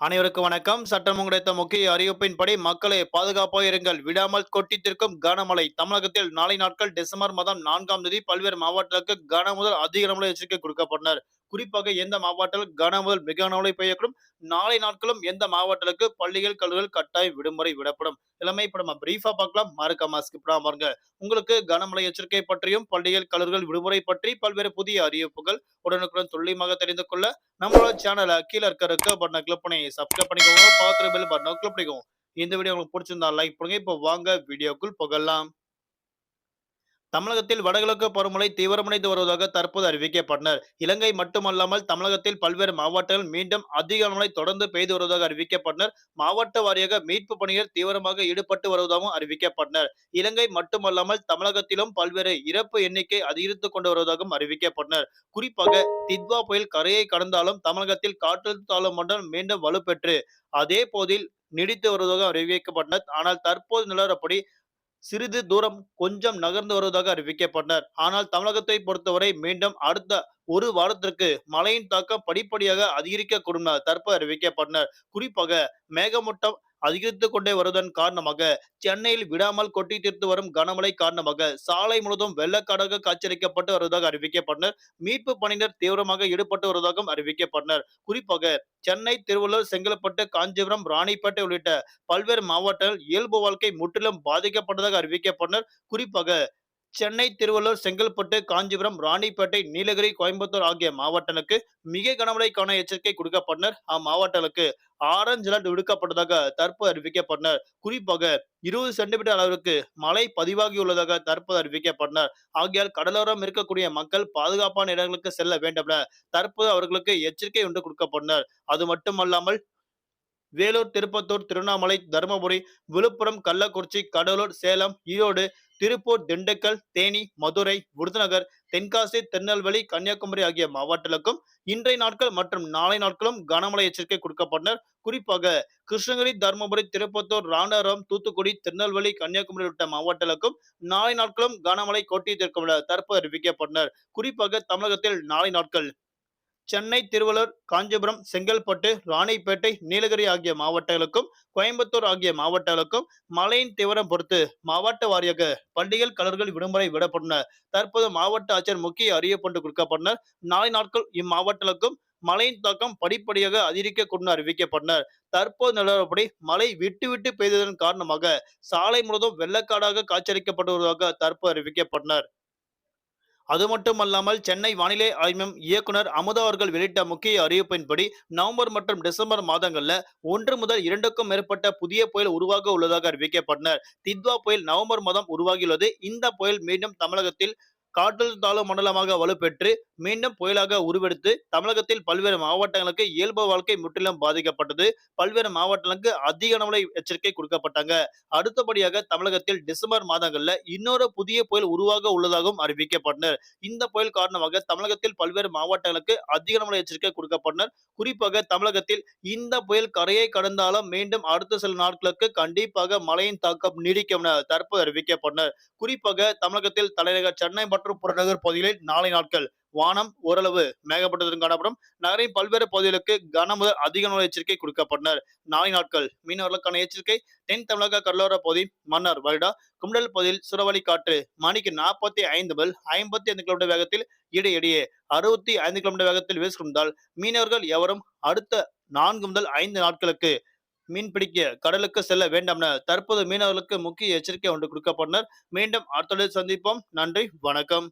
அனைவருக்கும் வணக்கம். சட்டம் கிடைத்த முக்கிய அறிவிப்பின்படி மக்களை பாதுகாப்பாக இருங்கள் விடாமல் கொட்டித்திருக்கும் கனமழை. தமிழகத்தில் நாளை நாட்கள் டிசம்பர் மாதம் நான்காம் தேதி பல்வேறு மாவட்டங்களுக்கு கன முதல் அதிக கனமழை எச்சரிக்கை கொடுக்கப்பட்டனர். குறிப்பாக எந்த மாவட்டத்தில் கன முதல் மிக கனமழை பெய்யக்கூடும்? நாளை நாட்களும் எந்த மாவட்டங்களுக்கு பள்ளிகள் கல்லூரிகள் கட்டாயம் விடுமுறை விடப்படும். எல்லாமே இப்ப நம்ம பிரீஃபா பார்க்கலாம். மறக்காம ஸ்கிப் பாருங்க. உங்களுக்கு கனமழை எச்சரிக்கை பற்றியும் பள்ளிகள் கல்லூரிகள் விடுமுறை பற்றி பல்வேறு புதிய அறிவிப்புகள் உடனுக்குடன் துல்லியமாக தெரிந்து கொள்ள நம்மளோட சேனலை கீழே இருக்க இருக்க பட்டனை கிளிக் பண்ணி சப்ஸ்கிரைப் பண்ணிக்கோங்க பக்கத்துல பெல் பட்டனை கிளிக் பண்ணிக்கோங்க. இந்த வீடியோ உங்களுக்கு பிடிச்சிருந்தா லைக் பண்ணுங்க. இப்போ வாங்க வீடியோக்குள் புகழலாம். தமிழகத்தில் வடகிழக்கு பருவமழை தீவிரமடைந்து வருவதாக தற்போது அறிவிக்கப்பட்டனர். இலங்கை மட்டுமல்லாமல் தமிழகத்தில் பல்வேறு மாவட்டங்கள் மீண்டும் அதிக மழை தொடர்ந்து பெய்து வருவதாக அறிவிக்கப்பட்டனர். மாவட்ட வாரியாக மீட்பு பணிகள் தீவிரமாக ஈடுபட்டு வருவதாகவும் அறிவிக்கப்பட்டனர். இலங்கை மட்டுமல்லாமல் தமிழகத்திலும் பல்வேறு இறப்பு எண்ணிக்கை அதிகரித்துக் கொண்டு வருவதாகவும் அறிவிக்கப்பட்டனர். குறிப்பாக தித்வா புயல் கரையை கடந்தாலும் தமிழகத்தில் காற்றழுத்த தாழ்வு மண்டலம் மீண்டும் வலுப்பெற்று அதே போதில் நீடித்து வருவதாக அறிவிக்கப்பட்டனர். ஆனால் தற்போது நிலவரப்படி சிறிது தூரம் கொஞ்சம் நகர்ந்து வருவதாக அறிவிக்கப்பட்டனர் ஆனால் தமிழகத்தை பொறுத்தவரை மீண்டும் அடுத்த ஒரு வாரத்திற்கு மழையின் தாக்கம் படிப்படியாக அதிகரிக்கக்கூடும் தற்போது அறிவிக்கப்பட்டனர். குறிப்பாக மேகமூட்டம் அதிகரித்துக் கொண்டே வருவதன் காரணமாக சென்னையில் விடாமல் கொட்டி தீர்த்து வரும் கனமழை காரணமாக சாலை முழுவதும் வெள்ளக்காடாக காட்சியளிக்கப்பட்டு வருவதாக அறிவிக்கப்பட்டனர். மீட்பு பணியினர் தீவிரமாக ஈடுபட்டு வருவதாகவும் அறிவிக்கப்பட்டனர். குறிப்பாக சென்னை திருவள்ளூர் செங்கல்பட்டு காஞ்சிபுரம் ராணிப்பேட்டை உள்ளிட்ட பல்வேறு மாவட்டங்கள் இயல்பு வாழ்க்கை முற்றிலும் பாதிக்கப்பட்டதாக அறிவிக்கப்பட்டனர். குறிப்பாக சென்னை திருவள்ளூர் செங்கல்பட்டு காஞ்சிபுரம் ராணிப்பேட்டை நீலகிரி கோயம்புத்தூர் ஆகிய மாவட்டங்களுக்கு மிக கனமழைக்கான எச்சரிக்கை கொடுக்கப்பட்டனர். அம்மாவட்டங்களுக்கு ஆரஞ்சு அலர்ட் விடுக்கப்பட்டதாக தற்போது அறிவிக்கப்பட்டனர். குறிப்பாக இருபது சென்டிமீட்டர் அளவிற்கு மழை பதிவாகியுள்ளதாக தற்போது அறிவிக்கப்பட்டனர். ஆகியால் கடலோரம் இருக்கக்கூடிய மக்கள் பாதுகாப்பான இடங்களுக்கு செல்ல வேண்டும் என தற்போது அவர்களுக்கு எச்சரிக்கை ஒன்று கொடுக்கப்பட்டனர். அது மட்டுமல்லாமல் வேலூர் திருப்பத்தூர் திருவண்ணாமலை தருமபுரி விழுப்புரம் கள்ளக்குறிச்சி கடலூர் சேலம் ஈரோடு திருப்பூர் திண்டுக்கல் தேனி மதுரை விருதுநகர் தென்காசி திருநெல்வேலி கன்னியாகுமரி ஆகிய மாவட்டங்களுக்கும் இன்றைய நாட்கள் மற்றும் நாளை நாட்களும் கனமழை எச்சரிக்கை கொடுக்கப்பட்டனர். குறிப்பாக கிருஷ்ணகிரி தருமபுரி திருப்பத்தூர் ராணாரம் தூத்துக்குடி திருநெல்வேலி கன்னியாகுமரி உள்ளிட்ட மாவட்டங்களுக்கும் நாளை நாட்களும் கனமழை கொட்டியிருக்கும் தற்போது அறிவிக்கப்பட்டனர். குறிப்பாக தமிழகத்தில் நாளை நாட்கள் சென்னை திருவள்ளூர் காஞ்சிபுரம் செங்கல்பட்டு ராணிப்பேட்டை நீலகிரி ஆகிய மாவட்டங்களுக்கும் கோயம்புத்தூர் ஆகிய மாவட்டங்களுக்கும் மழையின் தீவிரம் பொறுத்து மாவட்ட வாரியாக பள்ளிகள் கலர்கள் விடுமுறை விடப்பட்டன தற்போது மாவட்ட ஆட்சியர் முக்கிய அறிவிப்பு கொடுக்கப்பட்டனர் நாளை நாட்கள் இம்மாவட்டங்களுக்கும் மழையின் தாக்கம் படிப்படியாக அதிகரிக்கக்கூடும் அறிவிக்கப்பட்டனர் தற்போது நிலவரப்படி மழை விட்டு விட்டு பெய்ததன் காரணமாக சாலை முழுவதும் வெள்ளக்காடாக காட்சியளிக்கப்பட்டு வருவதாக தற்போது அறிவிக்கப்பட்டனர் அது மட்டுமல்லாமல் சென்னை வானிலை ஆய்வம் இயக்குனர் அமுதா அவர்கள் வெளியிட்ட முக்கிய அறிவிப்பின்படி நவம்பர் மற்றும் டிசம்பர் மாதங்கள்ல ஒன்று முதல் இரண்டுக்கும் மேற்பட்ட புதிய புயல் உருவாக உள்ளதாக அறிவிக்கப்பட்டனர். தித்வா புயல் நவம்பர் மாதம் உருவாகியுள்ளது. இந்த புயல் மீண்டும் தமிழகத்தில் காற்றழுத்த தாழ்வு மண்டலமாக வலுப்பெற்று மீண்டும் புயலாக உருவெடுத்து தமிழகத்தில் பல்வேறு மாவட்டங்களுக்கு இயல்பு வாழ்க்கை முற்றிலும் பாதிக்கப்பட்டது. பல்வேறு மாவட்டங்களுக்கு அதிக கனமழை எச்சரிக்கை கொடுக்கப்பட்டாங்க. அடுத்தபடியாக தமிழகத்தில் டிசம்பர் மாதங்கள்ல இன்னொரு புதிய புயல் உருவாக உள்ளதாகவும் அறிவிக்கப்பட்டனர். இந்த புயல் காரணமாக தமிழகத்தில் பல்வேறு மாவட்டங்களுக்கு அதிக நிலை எச்சரிக்கை கொடுக்கப்பட்டனர். குறிப்பாக தமிழகத்தில் இந்த புயல் கரையை கடந்தாலும் மீண்டும் அடுத்த சில நாட்களுக்கு கண்டிப்பாக மழையின் தாக்கம் நீடிக்கும் என தற்போது அறிவிக்கப்பட்டனர். குறிப்பாக தமிழகத்தில் தலைநகர் சென்னை மற்றும் மற்றும் புறநகர் பகுதிகளில் நாளை நாட்கள் வானம் ஓரளவு மேகப்பட்டதுடன் காணப்படும். நகரின் பல்வேறு பகுதிகளுக்கு கன முதல் அதிக நோய் எச்சரிக்கை கொடுக்கப்பட்டனர். நாளை நாட்கள் மீனவர்களுக்கான எச்சரிக்கை தென் தமிழக கடலோர பகுதி மன்னார் வருடா கும்டல் பகுதியில் சுரவழி காற்று மணிக்கு நாற்பத்தி ஐந்து முதல் ஐம்பத்தி ஐந்து கிலோமீட்டர் வேகத்தில் இடையிடையே அறுபத்தி ஐந்து கிலோமீட்டர் வேகத்தில் வீசுகின்றால் மீனவர்கள் எவரும் அடுத்த நான்கு முதல் ஐந்து நாட்களுக்கு மீன் பிடிக்க கடலுக்கு செல்ல வேண்டாம் என தற்போது மீனவர்களுக்கு முக்கிய எச்சரிக்கை ஒன்று கொடுக்கப்பட்டனர் மீண்டும் அடுத்த சந்திப்போம். நன்றி. வணக்கம்.